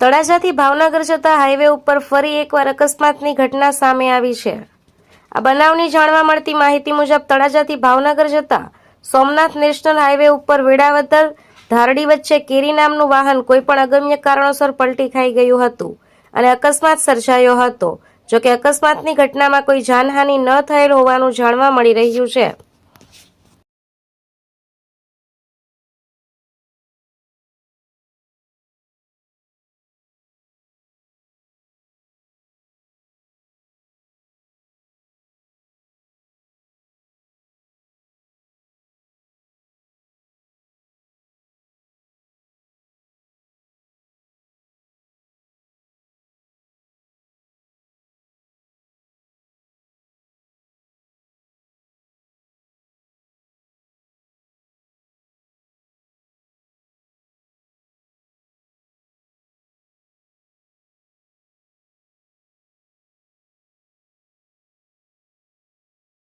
તળાજાથી ભાવનગર જતા હાઈવે ઉપર ફરી એકવાર અકસ્માતની ઘટના સામે આવી છે. આ બનાવની જાણવા મળતી માહિતી મુજબ તળાજાથી ભાવનગર જતા સોમનાથ નેશનલ હાઈવે ઉપર વેડાવદર ધારડી વચ્ચે કેરી નામનું વાહન કોઈપણ અગમ્ય કારણોસર પલટી ખાઈ ગયું હતું અને અકસ્માત સર્જાયો હતો જો કે અકસ્માતની ઘટનામાં કોઈ જાનહાનિ ન થયેલ હોવાનું જાણવા મળી રહ્યું છે.